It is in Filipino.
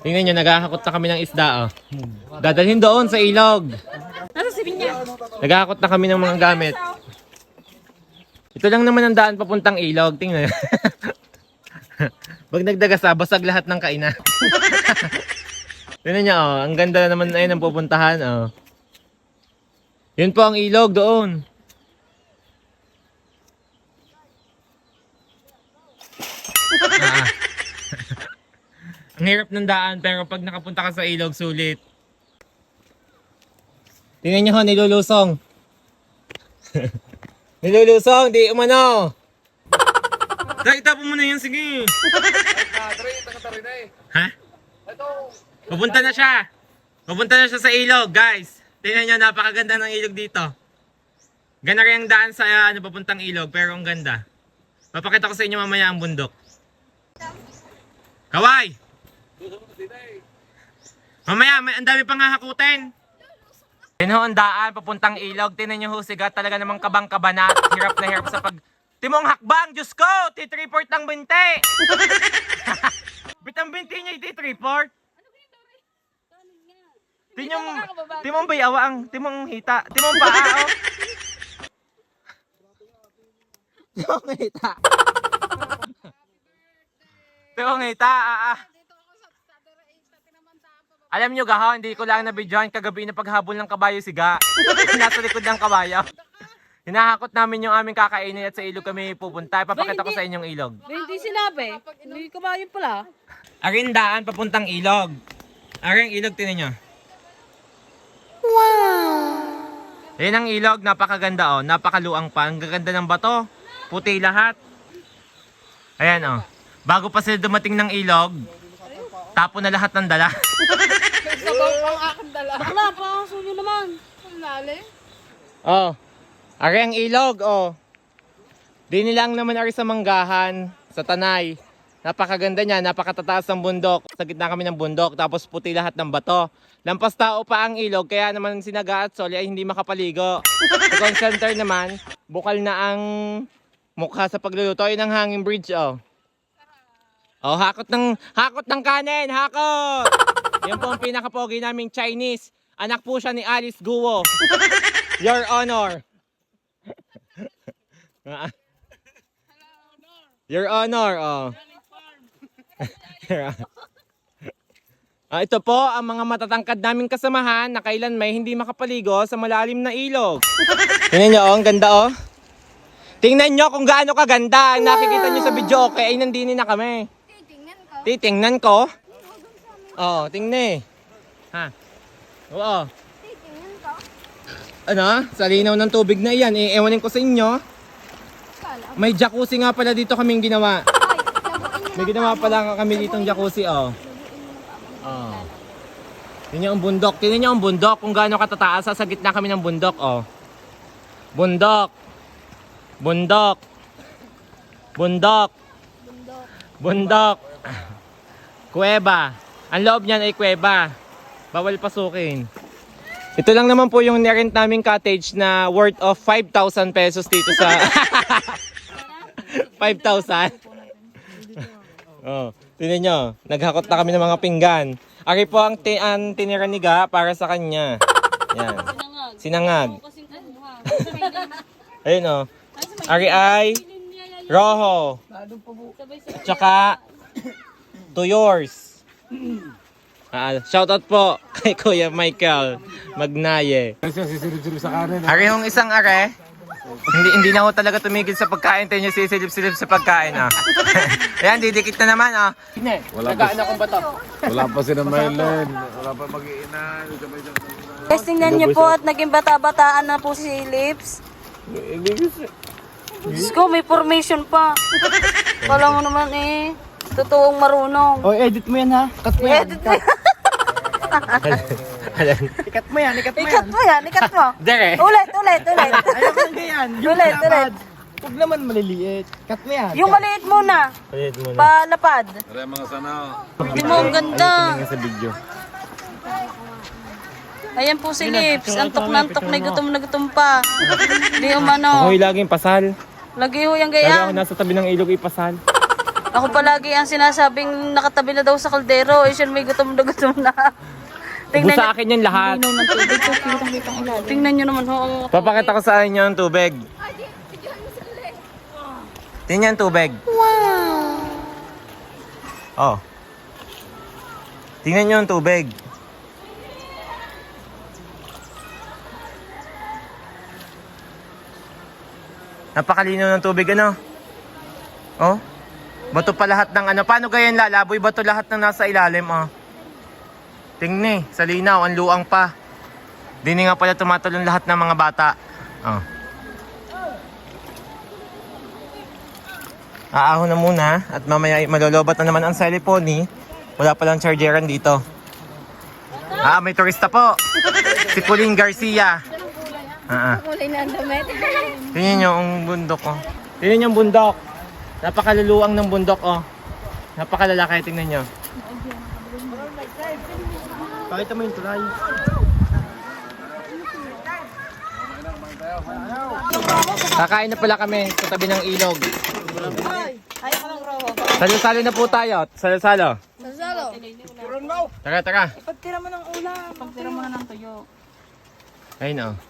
Tingnan nyo, naghahakot na kami ng isda, oh. Dadalhin doon sa ilog. Nasa si niya? Naghahakot na kami ng mga gamit. Ito lang naman ang daan papuntang ilog. Tingnan. Pag nagdagasa, basag lahat ng kainan. Tingnan nyo, oh. Ang ganda naman na yun ang pupuntahan, oh. Yun po ang ilog doon. Ah. Ang hirap ng daan, pero pag nakapunta ka sa ilog, sulit. Tingnan nyo ho, nilulusong. nilulusong, di umano. Dahil tapo mo na yan, sige. ha? Pupunta na siya. Pupunta na siya sa ilog, guys. Tingnan nyo, napakaganda ng ilog dito. Ganda rin ang daan sa uh, ano, papuntang ilog, pero ang ganda. Papakita ko sa inyo mamaya ang bundok. Kaway! Mamaya, may, ang dami pang hahakutin. Yan ho ang daan, papuntang ilog. Tinan nyo ho, siga talaga namang kabang-kabanat. Hirap na hirap sa pag... Timong hakbang, Diyos ko! Titriport ng binti! Bitang binti niya ititriport. Tinyong, timong bayawa ang, timong hita, timong paa, oh. Timong hita. timong hita, ah, ah. Alam nyo gaho, hindi ko lang na-videoan kagabi na paghabol ng kabayo siga. Nasa likod ng kabayo. Hinahakot namin yung aming kakainin at sa ilog kami pupunta. Ipapakita ko sa inyong ilog. Hindi sinabi. Hindi ko ba yun pala? Arindaan papuntang ilog. Aring ilog tinan nyo. Wow! Yan ang ilog, napakaganda oh. Napakaluang pa. Ang gaganda ng bato. Puti lahat. Ayan oh. Bago pa sila dumating ng ilog, tapo na lahat ng dala. Bakla, pakaso nyo naman. oh. Ari ang ilog oh. Di nilang naman ari sa manggahan, sa tanay. Napakaganda niya, napakatataas ng bundok. Sa gitna kami ng bundok, tapos puti lahat ng bato. Lampas tao pa ang ilog, kaya naman sinaga at soli ay hindi makapaligo. Sa center naman, bukal na ang mukha sa pagluluto. Yun ang hanging bridge, oh. Oh, hakot ng, hakot ng kanin, hakot! Yan po ang pinakapogi naming Chinese. Anak po siya ni Alice Guo. Your Honor. Your Honor, oh. Ah, ito po ang mga matatangkad naming kasamahan na kailan may hindi makapaligo sa malalim na ilog. Tingnan nyo, oh, ang ganda oh. Tingnan nyo kung gaano kaganda. Ang nakikita nyo sa video, okay, ay nandini na kami. Titingnan ko. Oo, tingnan eh. Ha? Oo. Ano? Sa linaw ng tubig na iyan, eh, ewanin ko sa inyo. May jacuzzi nga pala dito kaming ginawa. May ginawa pala kami ditong jacuzzi, oh. Oh. Tingnan ang bundok. Tingnan niyo ang bundok kung gaano katataas. Sa gitna kami ng bundok, oh. Bundok. Bundok. Bundok. Bundok. Kuweba. Ang loob niyan ay kuweba. Bawal pasukin. Ito lang naman po yung nirent naming cottage na worth of 5,000 pesos dito sa... 5,000? oh, tingnan nyo. Naghakot na kami ng mga pinggan. Ari po ang, ti ang tinira ni Ga para sa kanya. Yan. Sinangag. Ayun oh. Ari ay roho. At saka to yours. Ah, shoutout po kay Kuya Michael Magnaye. Ari yung isang are. Hindi hindi na ako talaga tumigil sa pagkain. Tayo niya sisilip-silip sa pagkain ah. Ayan, didikit na naman ah. Wala pa, na kung bato. wala pa si Maylin. Wala pa mag-iinan. Guys, tingnan niyo po at naging bata-bataan na po si Lips. Diyos ko, may formation pa. Kala mo naman eh, totoong marunong. O, edit mo yan ha. Cut mo yan. Edit mo yan. Ikat mo yan, ikat mo yan. Ikat mo yan, ikat mo. Dere. Ulit, ulit, ulit. Ayaw ko ng ganyan. Yung Ulit, ulit. Huwag naman maliliit. Cut mo yan. Yung maliit muna. Ulit muna. Palapad. Tara mga sana. Hindi mo, ang ganda. Tingnan sa video. Ayan po si Lips. Antok na antok na gutom na gutom pa. Hindi umano. Ako'y laging pasal. Lagi ho yung Lagi ako nasa tabi ng ilog ipasal. Ako palagi ang sinasabing nakatabi na daw sa kaldero. Eh, siya may gutom na gutom na. Tingnan sa akin yan lahat. Tingnan ng tubig ko. Tingnan nyo naman ho. ang Papakita ko sa inyo ang tubig. Tingnan yung tubig. Wow! Oh. Tingnan nyo ang tubig. Napakalino ng tubig, ano? Oh? Bato pa lahat ng ano. Paano ganyan lalaboy? Bato lahat ng nasa ilalim, oh. Tingni, sa linaw, ang luang pa. Dini nga pala tumatulong lahat ng mga bata. Oh. Aahon na muna at mamaya malolobat na naman ang cellphone Wala palang chargeran dito. Ah, may turista po. Si Pauline Garcia. Ah, ah. Kulay na damit. Tingnan nyo ang bundok oh. Tingnan nyo ang bundok. Napakaluluang ng bundok oh. Napakalalaki, tingnan nyo. Pakita mo yung tulay. Kakain na pala kami sa tabi ng ilog. Salo-salo na po tayo. Salo-salo. Sasalo. Tara, tara. Pagtira mo ng ulam. Pagtira mo na ng tuyo. Ayun oh.